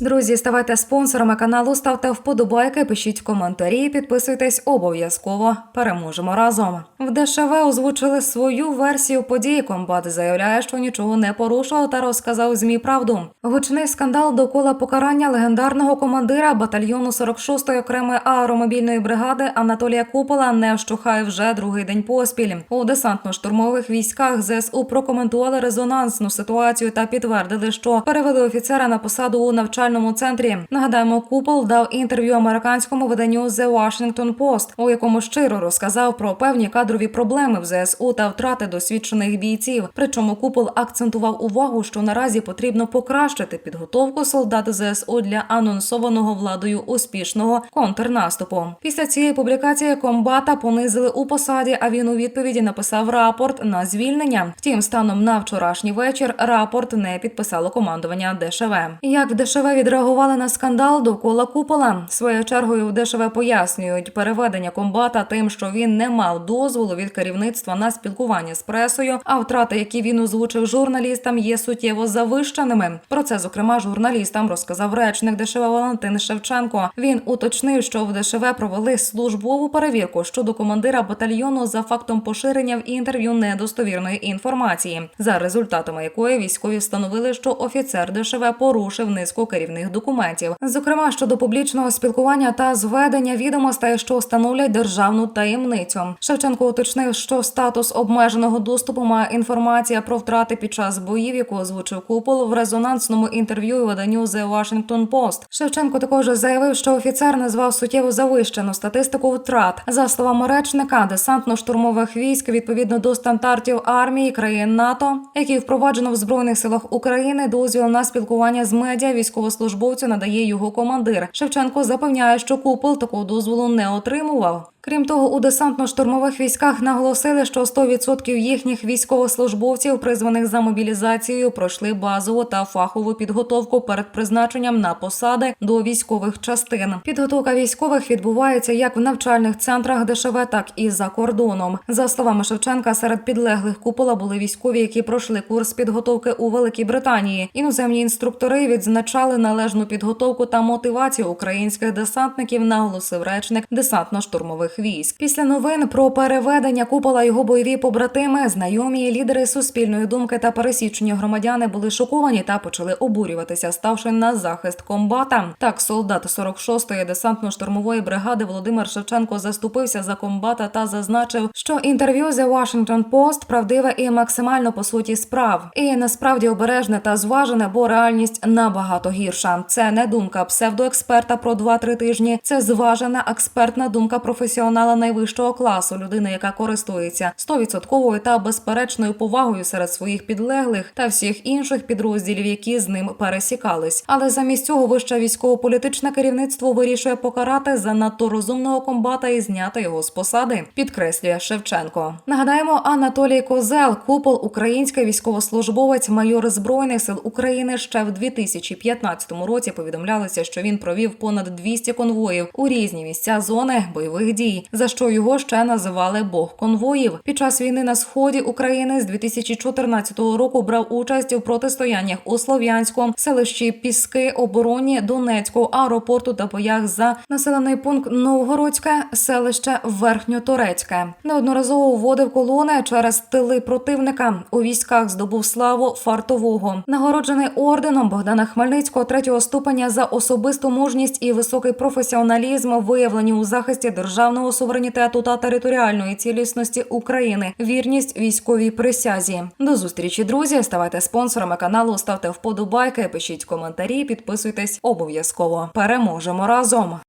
Друзі, ставайте спонсорами каналу, ставте вподобайки, пишіть коментарі, підписуйтесь обов'язково. Переможемо разом. В ДШВ озвучили свою версію подій. Комбат заявляє, що нічого не порушував та розказав змі правду. Гучний скандал довкола покарання легендарного командира батальйону 46-ї окремої аеромобільної бригади Анатолія Купола не вщухає вже другий день поспіль. У десантно-штурмових військах ЗСУ прокоментували резонансну ситуацію та підтвердили, що перевели офіцера на посаду у навчальному центрі. Нагадаємо, Купол дав інтерв'ю американському виданню The Washington Post, у якому щиро розказав про певні кадрові проблеми в ЗСУ та втрати досвідчених бійців. Причому Купол акцентував увагу, що наразі потрібно покращити підготовку солдат ЗСУ для анонсованого владою успішного контрнаступу. Після цієї публікації комбата понизили у посаді. А він у відповіді написав рапорт на звільнення. Втім, станом на вчорашній вечір рапорт не підписало командування ДШВ. Як в ДШВ відреагували на скандал довкола купола? Своєю чергою в ДШВ пояснюють переведення комбата тим, що він не мав дозволу від керівництва на спілкування з пресою. А втрати, які він озвучив журналістам, є суттєво завищеними. Про це зокрема журналістам розказав речник ДШВ Валентин Шевченко. Він уточнив, що в ДШВ провели службову перевірку щодо командира батальйону за фактом поширення в інтерв'ю недостовірної інформації, за результатами якої військові встановили, що офіцер ДШВ порушив низку керівних документів, зокрема щодо публічного спілкування та зведення відомостей, що становлять державну таємницю. Шевченко уточнив, що статус обмеженого доступу має інформація про втрати під час боїв, яку озвучив купол в резонансному інтерв'ю виданню The Washington Post. Шевченко також заявив, що офіцер назвав суттєво завищену статистику втрат. За словами речника, десантно-штурмових військ відповідно до стандартів армії країн НАТО, які впроваджено в збройних силах України, дозвіл на спілкування з медіа військовослужбовцю надає його командир. Шевченко запевняє, що купол такого дозволу не отримував. Крім того, у десантно-штурмових військах наголосили, що 100% їхніх військовослужбовців, призваних за мобілізацією, пройшли базову та фахову підготовку перед призначенням на посади до військових частин. Підготовка військових відбувається як в навчальних центрах ДШВ, так і за кордоном. За словами Шевченка, серед підлеглих купола були військові, які пройшли курс підготовки у Великій Британії. Іноземні інструктори відзначали належну підготовку та мотивацію українських десантників, наголосив речник десантно-штурмових військ. Після новин про переведення купола його бойові побратими, знайомі лідери суспільної думки та пересічені громадяни були шоковані та почали обурюватися, ставши на захист комбата. Так, солдат 46-ї десантно-штурмової бригади Володимир Шевченко заступився за комбата та зазначив, що інтерв'ю The Washington Post правдиве і максимально по суті справ, і насправді обережне та зважене, бо реальність набагато гірша. Це не думка псевдоексперта про 2-3 тижні. Це зважена експертна думка професіонала найвищого класу, людини, яка користується 100% та безперечною повагою серед своїх підлеглих та всіх інших підрозділів, які з ним пересікались. Але замість цього вище військово-політичне керівництво вирішує покарати занадто розумного комбата і зняти його з посади. Підкреслює Шевченко. Нагадаємо, Анатолій Козел, купол, український військовослужбовець, майор збройних сил України ще в 2015 році повідомлялося, що він провів понад 200 конвоїв у різні місця зони бойових дій, за що його ще називали Бог конвоїв. Під час війни на сході України з 2014 року брав участь у протистояннях у Слов'янську, селищі Піски, обороні Донецького аеропорту та боях за населений пункт Новгородське, селище Верхньоторецьке. Неодноразово вводив колони через тили противника. У військах здобув славу фартового. Нагороджений орденом Богдана Хмельницького третього ступеня за особисту мужність і високий професіоналізм, виявлені у захисті державного суверенітету та територіальної цілісності України, вірність військовій присязі. До зустрічі, друзі. Ставайте спонсорами каналу, ставте вподобайки, пишіть коментарі, підписуйтесь обов'язково. Переможемо разом.